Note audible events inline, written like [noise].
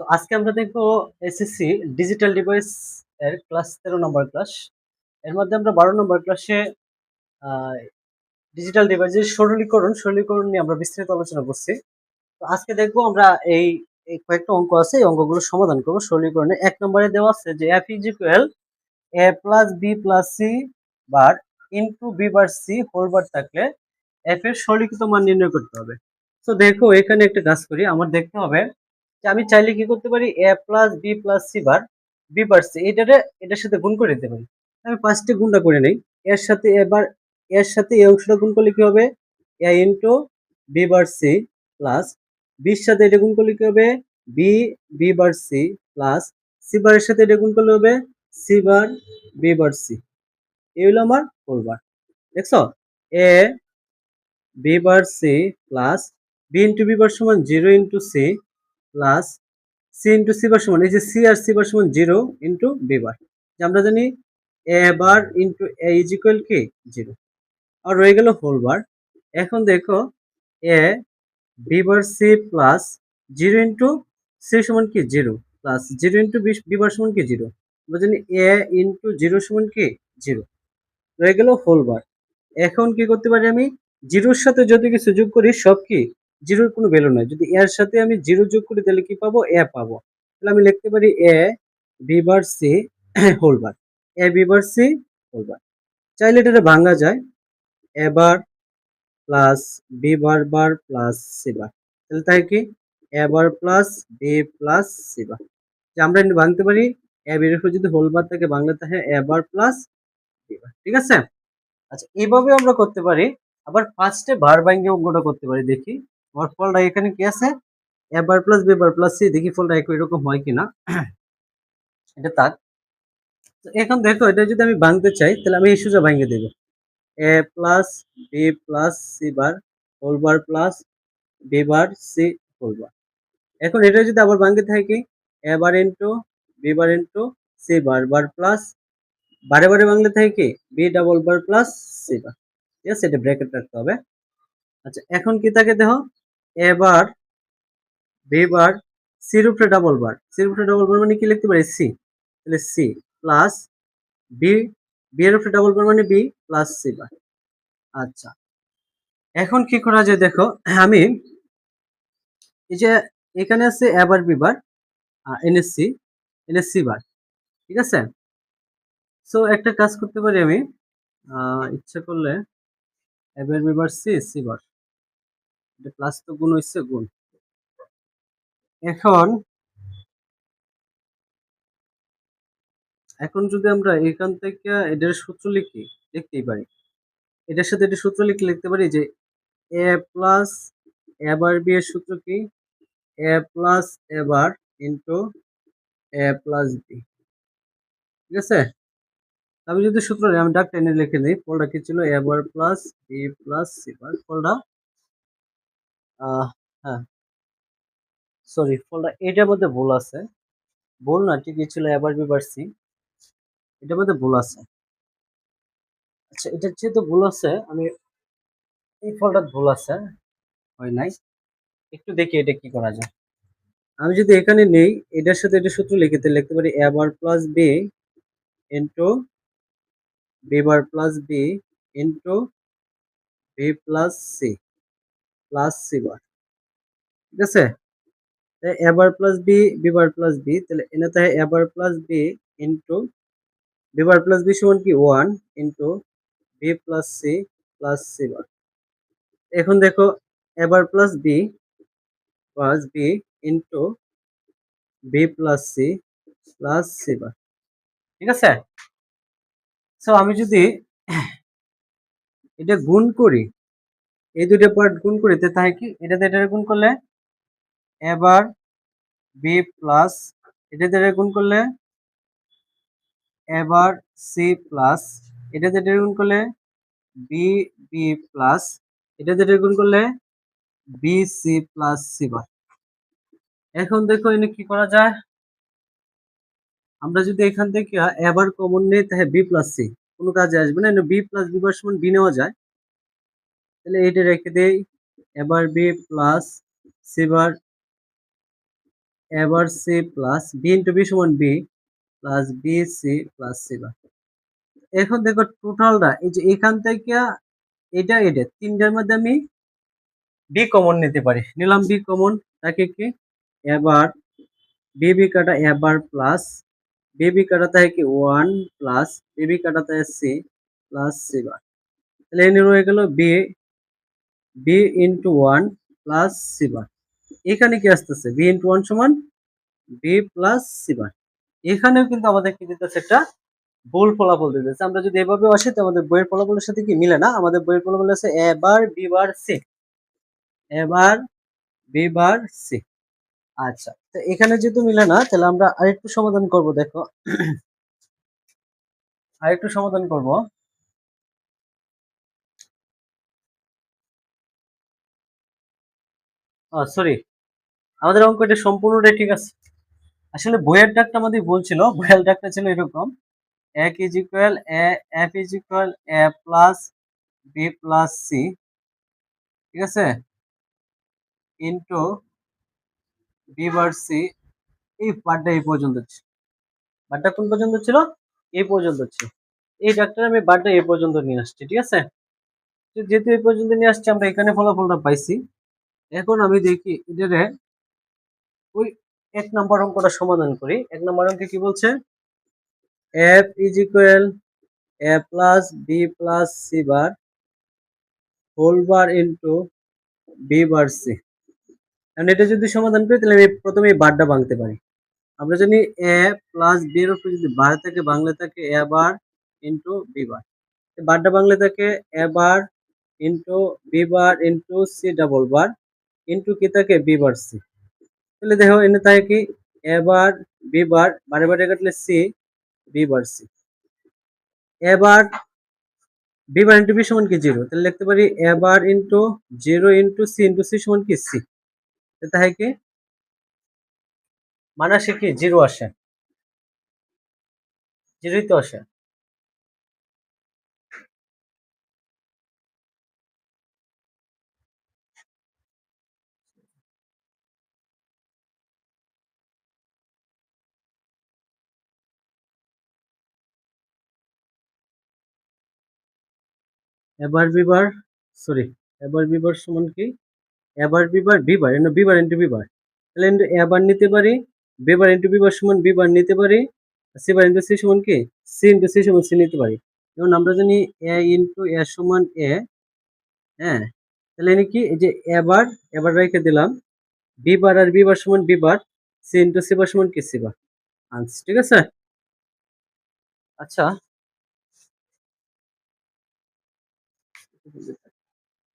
তো আজকে আমরা দেখব এসএসসি ডিজিটাল ডিভাইস এর ক্লাস তেরো নম্বর ক্লাস এর মধ্যে আমরা বারো নম্বর ক্লাসে ডিজিটাল ডিভাইসের সরলীকরণ সরলীকরণ নিয়ে আমরা বিস্তারিত আলোচনা করছি। তো আজকে দেখব আমরা এই এই কয়েকটা অঙ্ক আছে, এই অঙ্কগুলো সমাধান করব। সরলীকরণে এক নম্বরে দেওয়া আছে যে F is equal A plus B plus C bar into B bar C whole bar থাকলে এফ এর সরলীকৃত মান নির্ণয় করতে হবে। তো দেখো এখানে একটা কাজ করি, আমার দেখতে হবে আমি চাইলে কি করতে পারি? A plus B plus C bar B bar C এটারে এটার সাথে গুণ করে দিতে পারি। আমি পাঁচটি গুণটা করে নেই। এর সাথে এবার এর সাথে এই অংশটা গুণ করলে কি হবে? A into B bar C plus বির সাথে এটা গুণ করলে কি হবে? B B bar C plus C বারের সাথে এটা গুণ করলে হবে? C bar B bar C এই হলো আমার হোল বার দেখছ? A B bar C plus B into B bar সমান zero into C plus C into C bar সমান, এই যে সি আর সি বার সমান জিরো ইন্টু বি বার যে আমরা জানি A bar into A is equal কি? জিরো আর রয়ে গেল হোল বার এখন দেখো A B bar C plus zero into C সমান কি? Zero plus zero into B bar সমান কি? জিরো আমরা জানি এ ইন্টু জিরো সমান কি? জিরো রয়ে গেল হোল বার এখন কি করতে পারি আমি? জিরোর সাথে যদি কিছু যোগ করি, সব কি? জিরোর কোনো ভ্যালু নাই। যদি এর সাথে আমি জিরো যোগ করি, তাহলে কি পাবো? এ পাবো। তাহলে আমি লিখতে পারি A B bar C whole bar A B bar C whole bar চাইলে এটা ভাঙা যায়। A bar plus B bar bar plus C bar তাহলে তাই কি? A bar plus B plus C bar যে আমরা ভাঙতে পারি এ বির যদি হোল বার থাকে বাংলা থাকে এ বার প্লাস বি বার ঠিক আছে? আচ্ছা এইভাবে আমরা করতে পারি। আবার ফার্স্টে বার ভাঙ্গে অঙ্কটা করতে পারি, দেখি। আমার ফলটা এখানে কি আছে? A bar plus B bar plus C দেখি ফলটা একই রকম হয় কিনা। এটা তাক এখন দেখো, এটা যদি আমি ভাঙতে চাই, তাহলে আমি এই সোজা ভাঙে দেবো। A plus B plus C bar whole bar plus B bar C whole bar এখন এটা যদি আবার ভাঙতে থাকি A bar into B bar into C bar bar plus বারে বারে বাংলা থাকে B double bar plus C bar ঠিক আছে, এটা ব্র্যাকেট রাখতে হবে। আচ্ছা এখন কি থাকে দেখো এবার বি বার সির উপরে ডাবল বার সির উপরে ডাবল বার মানে কি লিখতে পারি? সি তাহলে সি প্লাস বি বি উপরে ডাবল বার মানে বি প্লাস সি বার আচ্ছা। এখন কি করা যায় দেখো? আমি এই যে এখানে আছে এবার B bar NSC NSC bar ঠিক আছে? সো একটা কাজ করতে পারি আমি ইচ্ছা করলে এবার B bar C C bar plus তো গুণ হচ্ছে গুণ। এখন এখন যদি আমরা এখান থেকে এটার সূত্র লিখি, লিখতেই পারি। এটার সাথে এটা সূত্র লিখে লিখতে পারি যে এ প্লাস এবার বি এর সূত্র কি? এ প্লাস এবার ইন্টু এ প্লাস বি ঠিক আছে? আমি যদি সূত্র আমি ডাক টেনে লিখে দিই ফলটা কি ছিল? এবার প্লাস বি প্লাস সি ফলটা হ্যাঁ। সরি ফলটা এটার মধ্যে ভুল আছে। ভুল না, ঠিকই ছিল, এবার বি বার সি এটার মধ্যে ভুল আছে। আচ্ছা এটার যেহেতু ভুল আছে, আমি এই ফলটা ভুল আছে, হয় নাই। একটু দেখি এটা কি করা যায়। আমি যদি এখানে নেই, এটার সাথে এটা সূত্র লিখে তাহলে লিখতে পারি A bar plus B into B bar plus B into B plus C plus C ঠিক আছে? A plus B B bar plus B তাহলে এনে তাই A plus B into B bar plus B সমান কি? One into B plus C plus C এখন দেখো এবার plus B plus B into B plus C plus C ঠিক আছে? সো আমি যদি [coughs] এটা গুণ করি এই দুটো পার্ট গুণ করি তাই কি? এটাতে এটা গুণ করলে এবার বি প্লাস এটাতে এটা গুণ করলে এবার সি প্লাস এটাতে এটা গুণ করলে বি বি প্লাস এটাতে এটা গুণ করলে B C plus C bar এখন দেখো এনে কি করা যায়? আমরা যদি এখান থেকে এবার কমন নেই, তাহলে বি প্লাস সি কোনো কাজে আসবে না। বি প্লাস বি বার সমান বি নেওয়া যায়। তাহলে এটা রেখে দেই। এবার B plus C bar A C plus B into B সমান B plus B C plus C bar এখন দেখো টোটালটা এই যে এখান থেকে এটা এটা, তিনটার মধ্যে আমি বি কমন নিতে পারি। নিলাম বি কমন তাকে কি? এবার বেবি কাটা এবার প্লাস বেবি কাটা থাকে কি? ওয়ান প্লাস বেবি কাটা থাকে সি প্লাস সি বার তাহলে এনে রয়ে গেল B B into one plus C bar এখানে কি আসতেছে? বি ইন্টু ওয়ান সমান বি প্লাস সি বার এখানেও কিন্তু আমাদের কি দিতেছে? একটা ভুল ফলাফল দিতেছে। আমরা যদি এভাবে আসি, তো আমাদের বইয়ের ফলাফলের সাথে কি মিলে না? আমাদের বইয়ের ফলাফল আছে এবার বি বার সি এবার বি বার সি আচ্ছা তো এখানে যেহেতু মিলে না, তাহলে আমরা আরেকটু সমাধান করব, দেখো। আরেকটু সমাধান করব। সরি আমাদের অঙ্কটা সম্পূর্ণটাই ঠিক আছে। আসলে বইয়ের ডাকটা আমাদের ভুল ছিল, বইয়ের ডাকটা ছিল এরকম। এক is equal F is equal A plus B plus C ঠিক আছে? ইন্টু বি বার সি এই পার্টটা এই পর্যন্ত ছিল। বারটা কোন পর্যন্ত ছিল? এই পর্যন্ত ছিল। এই ডাক্তার আমি বারটা এই পর্যন্ত নিয়ে আসছি, ঠিক আছে? যেহেতু এই পর্যন্ত নিয়ে আসছি, আমরা এখানে ফলাফলটা পাইছি। এখন আমি দেখি এটারে ওই এক নম্বর অঙ্কটা সমাধান করি। এক নম্বর অঙ্কে কি বলছে? F is equal A plus B plus C bar whole bar into B bar C কারণ এটা যদি সমাধান করি, তাহলে আমি প্রথমে বারটা ভাঙতে পারি। আমরা জানি এ প্লাস বি এর উপরে যদি বার থাকে, বাংলা থাকে এ বার ইন্টু বি বার বারটা বাংলা থাকে A bar into B bar into C double bar into কি থাকে? বি বার সি তাহলে দেখো, এনে থাকে কি? এ বার বি বার বারে বারে কাটলে সি বি বার সি এবার বি বার ইন্টু বি সমান কি? জিরো তাহলে লিখতে পারি A bar into zero into C into C সমান কি? সি তাই কি? মানে আসে কি? জিরো আসে। জিরোই তো আসে। এবার বিবার সরি এবার বিবার সমান কি? এবার B bar B bar and B bar into B bar. তাহলে ইন্টু এবার নিতে পারি, B bar into B bar সমান বিবার নিতে পারি সি বার ইন্টু সি সমান কি? সি ইন্টু সি সমান সি নিতে পারি। যেমন আমরা জানি এ ইন্টু এ সমান এ হ্যাঁ? তাহলে এনে কি? এই যে এবার এবার রেখে দিলাম, বিবার আর বিবার সমান B bar, C into C bar সমান কি? সি বার আনসার, ঠিক আছে? আচ্ছা visit